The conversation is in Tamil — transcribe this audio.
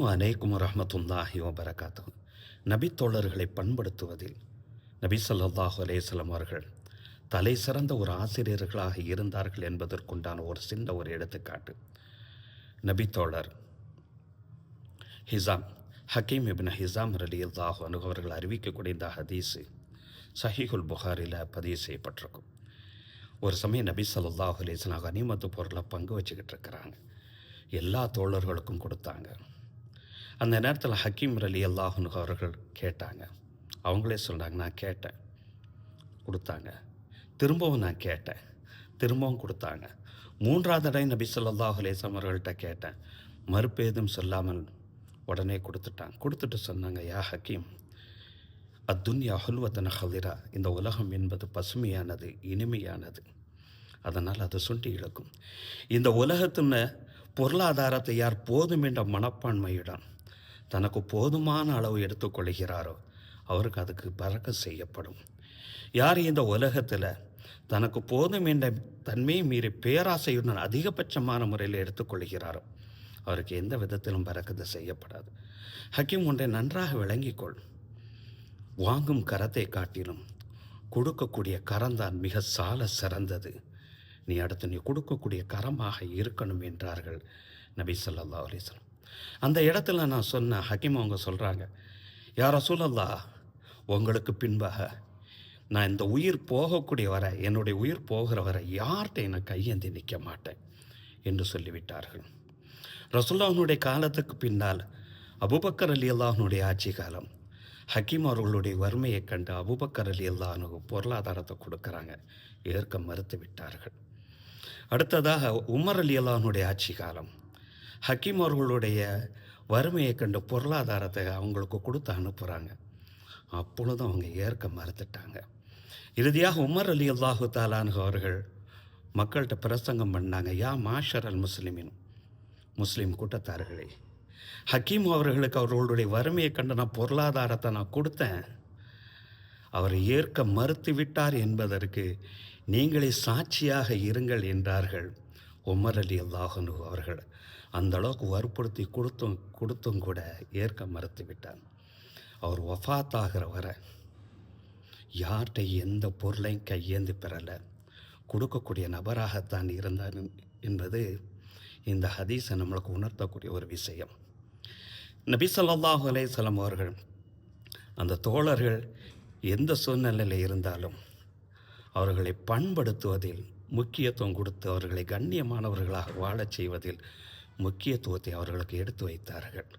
அனைக்கும் ரஹமத்துல்லாஹி வபரகாத்து நபி தோழர்களை பண்படுத்துவதில் நபி ஸல்லல்லாஹு அலைஹிஸ்ஸலாம் அவர்கள் தலை சிறந்த ஒரு ஆசிரியர்களாக இருந்தார்கள் என்பதற்குண்டான ஒரு சின்ன ஒரு எடுத்துக்காட்டு. நபி தோழர் ஹிசாம் ஹக்கீம் இபின் ஹிசாம் ரலி அல்லாஹு அனு அவர்கள் அறிவிக்கக்கூடிய இந்த ஹதீஸு சஹிகுல் புகாரில் பதிவு செய்யப்பட்டிருக்கும். ஒரு சமயம் நபி சல்லாஹு அலைஹி வஸல்லம் கனிமத்து பொருளை பங்கு வச்சுக்கிட்டு இருக்கிறாங்க. எல்லா தோழர்களுக்கும் கொடுத்தாங்க. அந்த நேரத்தில் ஹக்கீம் ரலி அல்லாஹுனு அவர்கள் கேட்டாங்க. அவங்களே சொல்கிறாங்க நான் கேட்டேன். கொடுத்தாங்க. திரும்பவும் நான் கேட்டேன். திரும்பவும் கொடுத்தாங்க. மூன்றாவது தடவை நபி ஸல்லல்லாஹு அலேசம் அவர்கள்ட்ட கேட்டேன். மறுப்பேதும் சொல்லாமல் உடனே கொடுத்துட்டாங்க. கொடுத்துட்டு சொன்னாங்க யா ஹக்கீம் அத்துன்யா ஹுல்வத்தன ஹலிரா இந்த உலகம் என்பது பசுமையானது இனிமையானது. அதனால் அது சுண்டி இழக்கும். இந்த உலகத்தின் பொருளாதாரத்தை யார் போதும் என்ற மனப்பான்மையுடன் தனக்கு போதுமான அளவு எடுத்துக்கொள்கிறாரோ அவருக்கு அதுக்கு பறக்க செய்யப்படும். யார் இந்த உலகத்தில் தனக்கு போதும் என்ற தன்மையை மீறி பேராசையுடன் அதிகபட்சமான முறையில் எடுத்துக்கொள்கிறாரோ அவருக்கு எந்த விதத்திலும் பறக்கது செய்யப்படாது. ஹக்கீம் ஒன்றை நன்றாக விளங்கிக்கொள். வாங்கும் கரத்தை காட்டிலும் கொடுக்கக்கூடிய கரம்தான் மிக சால சிறந்தது. நீ அடுத்து நீ கொடுக்கக்கூடிய கரமாக இருக்கணும் என்றார்கள் நபி சொல்லா அலிஸ்லாம் அந்த இடத்துல நான் சொன்ன ஹக்கீம் அவங்க சொல்கிறாங்க யார சொல்லல்லா உங்களுக்கு பின்பாக நான் இந்த உயிர் போகக்கூடிய வரை என்னுடைய உயிர் போகிற வரை யார்கிட்ட நான் கையேந்தி நிற்க மாட்டேன் என்று சொல்லிவிட்டார்கள். ரசுல்லாஹனுடைய காலத்துக்கு பின்னால் அபுபக்கர் அலி அல்லாஹனுடைய ஆட்சி காலம். ஹக்கீம் அவர்களுடைய வறுமையை கண்டு அபுபக்கர் அலி அல்லாஹனுக்கு பொருளாதாரத்தை கொடுக்குறாங்க ஏற்க மறுத்து விட்டார்கள். அடுத்ததாக உமர் அலி அல்லாஹனுடைய ஆட்சி காலம். ஹக்கீம் அவர்களுடைய வறுமையை கண்டு பொருளாதாரத்தை அவங்களுக்கு கொடுத்து அனுப்புகிறாங்க அப்பொழுதும் அவங்க ஏற்க மறுத்துட்டாங்க. இறுதியாக உமர் அலி அல்லாஹு தாலானு அவர்கள் மக்கள்கிட்ட பிரசங்கம் பண்ணாங்க யா மாஷர் அல் முஸ்லிமின் முஸ்லீம் கூட்டத்தார்களே ஹக்கீம் அவர்களுக்கு அவர்களுடைய வறுமையை கண்டு நான் பொருளாதாரத்தை நான் கொடுத்தேன். அவர் ஏற்க மறுத்து விட்டார் என்பதற்கு நீங்களே சாட்சியாக இருங்கள் என்றார்கள். உமர் அலி அல்லாஹனு அவர்கள் அந்த அளவுக்கு வற்புறுத்தி கொடுத்தும் கொடுத்தும் கூட ஏற்க மறுத்து விட்டார் அவர் ஒஃபாத்தாகிற வரை யார்கிட்ட எந்த பொருளையும் கையேந்து பெறலை. கொடுக்கக்கூடிய நபராகத்தான் இருந்தார் என்பது இந்த ஹதீஸை நம்மளுக்கு உணர்த்தக்கூடிய ஒரு விஷயம். நபி சொல்லாஹு அலைஹி அவர்கள் அந்த தோழர்கள் எந்த சூழ்நிலையில் இருந்தாலும் அவர்களை பண்படுத்துவதில் முக்கியத்துவம் கொடுத்து அவர்களை கண்ணியமானவர்களாக வாழச் செய்வதில் முக்கியத்துவத்தை அவர்களுக்கு எடுத்து வைத்தார்கள்.